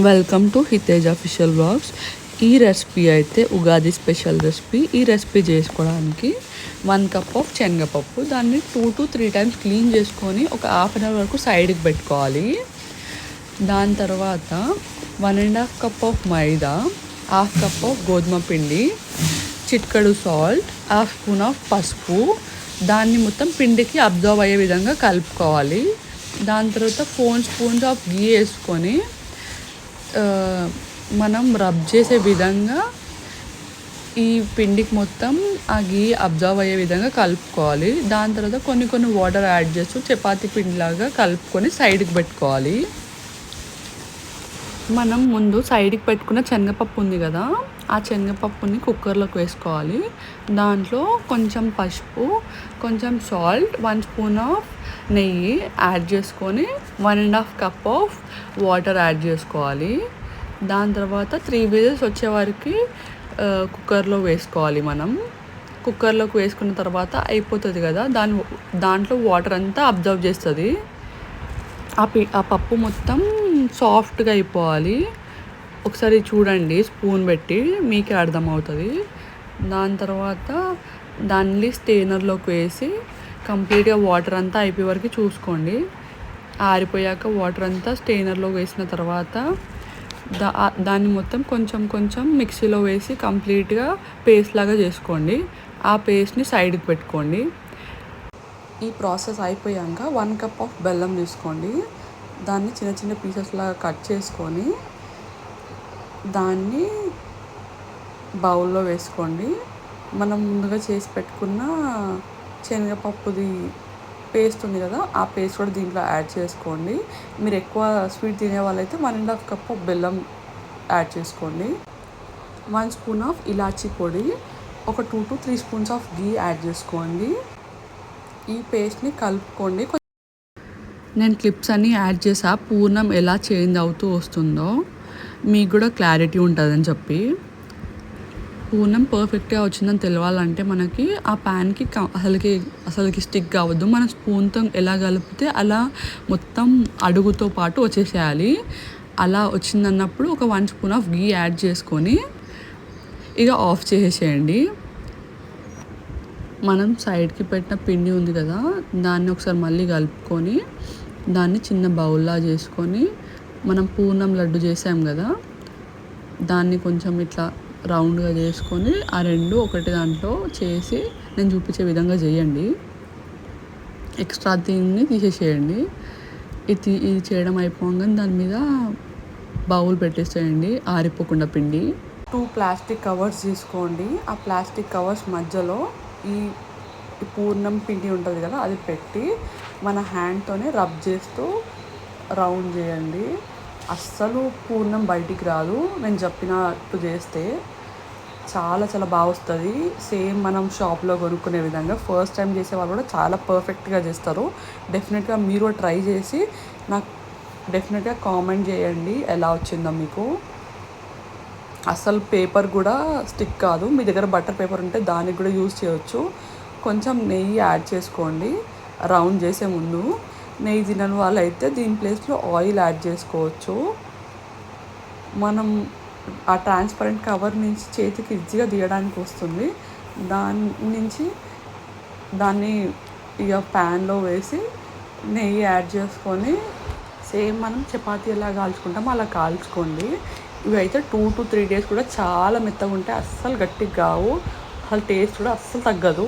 Welcome to Hitej official blogs ఈ recipe అయితే Ugadi special recipe ఈ రెసిపీ చేసుకోవడానికి వన్ కప్ ఆఫ్ శనగపప్పు దాన్ని two to three times clean చేసుకొని ఒక హాఫ్ అన్ అవర్ వరకు సైడ్కి పెట్టుకోవాలి. దాని తర్వాత one and half cup of maida half cup of గోధుమ పిండి చిట్కడు సాల్ట్ హాఫ్ స్పూన్ ఆఫ్ పసుపు. దాన్ని మొత్తం పిండికి అబ్జర్వ్ అయ్యే విధంగా కలుపుకోవాలి. దాని తర్వాత ఫోన్ స్పూన్స్ ఆఫ్ గీ వేసుకొని మనం రబ్ చేసే విధంగా ఈ పిండికి మొత్తం ఆ గీ అబ్జర్వ్ అయ్యే విధంగా కలుపుకోవాలి. దాని తర్వాత కొన్ని కొన్ని వాటర్ యాడ్ చేస్తూ చపాతి పిండిలాగా కలుపుకొని సైడ్కి పెట్టుకోవాలి. మనం ముందు సైడ్కి పెట్టుకున్న శనగపప్పు ఉంది కదా ఆ శనగపప్పుని కుక్కర్లోకి వేసుకోవాలి. దాంట్లో కొంచెం పసుపు కొంచెం సాల్ట్ వన్ స్పూన్ ఆఫ్ నెయ్యి యాడ్ చేసుకొని one and half cup of water add చేసుకోవాలి. దాని తర్వాత త్రీ విజిల్స్ వచ్చే వరకు కుక్కర్లో వేసుకోవాలి మనం. కుక్కర్లోకి వేసుకున్న తర్వాత అయిపోతుంది కదా దాని దాంట్లో వాటర్ అంతా అబ్జర్వ్ చేస్తుంది. ఆ పి ఆ పప్పు మొత్తం సాఫ్ట్గా అయిపోవాలి. ఒకసారి చూడండి స్పూన్ పెట్టి మీకే అర్థమవుతుంది. దాని తర్వాత దాన్ని స్టెయినర్లోకి వేసి కంప్లీట్గా వాటర్ అంతా అయిపోయే వరకు చూసుకోండి. ఆరిపోయాక వాటర్ అంతా స్టెయినర్లో వేసిన తర్వాత దా దాన్ని మొత్తం కొంచెం కొంచెం మిక్సీలో వేసి కంప్లీట్గా పేస్ట్ లాగా చేసుకోండి. ఆ పేస్ట్ని సైడ్కి పెట్టుకోండి. ఈ ప్రాసెస్ అయిపోయాక వన్ కప్ ఆఫ్ బెల్లం తీసుకోండి. దాన్ని చిన్న చిన్న పీసెస్ లాగా కట్ చేసుకొని దాన్ని బౌల్లో వేసుకోండి. మనం ముందుగా చేసి పెట్టుకున్న శనగపప్పుది పేస్ట్ ఉంది కదా ఆ పేస్ట్ కూడా దీంట్లో యాడ్ చేసుకోండి. మీరు ఎక్కువ స్వీట్ తినే వాళ్ళైతే వన్ అండ్ హాఫ్ కప్ బెల్లం యాడ్ చేసుకోండి. వన్ స్పూన్ ఆఫ్ ఇలాచీ పొడి ఒక two to three spoons of ghee add చేసుకోండి. ఈ పేస్ట్ని కలుపుకోండి. నేను క్లిప్స్ అన్నీ యాడ్ చేసా పూర్ణం ఎలా చేంజ్ అవుతూ వస్తుందో మీకు కూడా క్లారిటీ ఉంటుందని చెప్పి. పూర్ణం పర్ఫెక్ట్గా వచ్చిందని తెలవాలంటే మనకి ఆ ప్యాన్కి క- అసలుకి అసలుకి స్టిక్ కావద్దు. మన స్పూన్తో ఎలా కలిపితే అలా మొత్తం అడుగుతో పాటు వచ్చేసేయాలి. అలా వచ్చిందన్నప్పుడు ఒక one spoon of ghee add చేసుకొని ఇక ఆఫ్ చేసేసేయండి. మనం సైడ్కి పెట్టిన పిండి ఉంది కదా దాన్ని ఒకసారి మళ్ళీ కలుపుకొని దాన్ని చిన్న బౌల్లా చేసుకొని మనం పూర్ణం లడ్డు చేసాం కదా దాన్ని కొంచెం ఇట్లా రౌండ్గా చేసుకొని ఆ రెండు ఒకటి దాంట్లో చేసి నేను చూపించే విధంగా చేయండి. ఎక్స్ట్రా దీన్ని తీసేసేయండి. ఇది ఇది చేయడం అయిపోగానే దాని మీద బౌల్ పెట్టేసేయండి ఆరిపోకుండా పిండి. టూ ప్లాస్టిక్ కవర్స్ తీసుకోండి. ఆ ప్లాస్టిక్ కవర్స్ మధ్యలో ఈ ఈ పూర్ణం పిండి ఉంటుంది కదా అది పెట్టి మన హ్యాండ్తోనే రబ్ చేస్తూ రౌండ్ చేయండి. అస్సలు పూర్ణం బయటికి రాదు. నేను చెప్పినట్టు చేస్తే చాలా చాలా బాగా వస్తుంది. సేమ్ మనం షాప్లో కొనుక్కునే విధంగా ఫస్ట్ టైం చేసే వాళ్ళు కూడా చాలా పర్ఫెక్ట్గా చేస్తారు. డెఫినెట్గా మీరు ట్రై చేసి నాకు డెఫినెట్గా కామెంట్ చేయండి ఎలా వచ్చిందో మీకు. అసలు పేపర్ కూడా స్టిక్ కాదు. మీ దగ్గర బటర్ పేపర్ ఉంటే దానికి కూడా యూజ్ చేయవచ్చు కొంచెం నెయ్యి యాడ్ చేసుకోండి. రౌండ్ చేసే ముందు నెయ్యి తినని వాళ్ళు అయితే దీని ప్లేస్లో ఆయిల్ యాడ్ చేసుకోవచ్చు. మనం ఆ ట్రాన్స్పరెంట్ కవర్ నుంచి చేతికి ఈజీగా తీయడానికి వస్తుంది. దాని నుంచి దాన్ని ఇక ప్యాన్లో వేసి నెయ్యి యాడ్ చేసుకొని సేమ్ మనం చపాతీ ఎలా కాల్చుకుంటామో అలా కాల్చుకోండి. ఇవి అయితే టూ టు త్రీ డేస్ కూడా చాలా మెత్తగా ఉంటాయి. అస్సలు గట్టిగా కావు. అసలు టేస్ట్ కూడా అస్సలు తగ్గదు.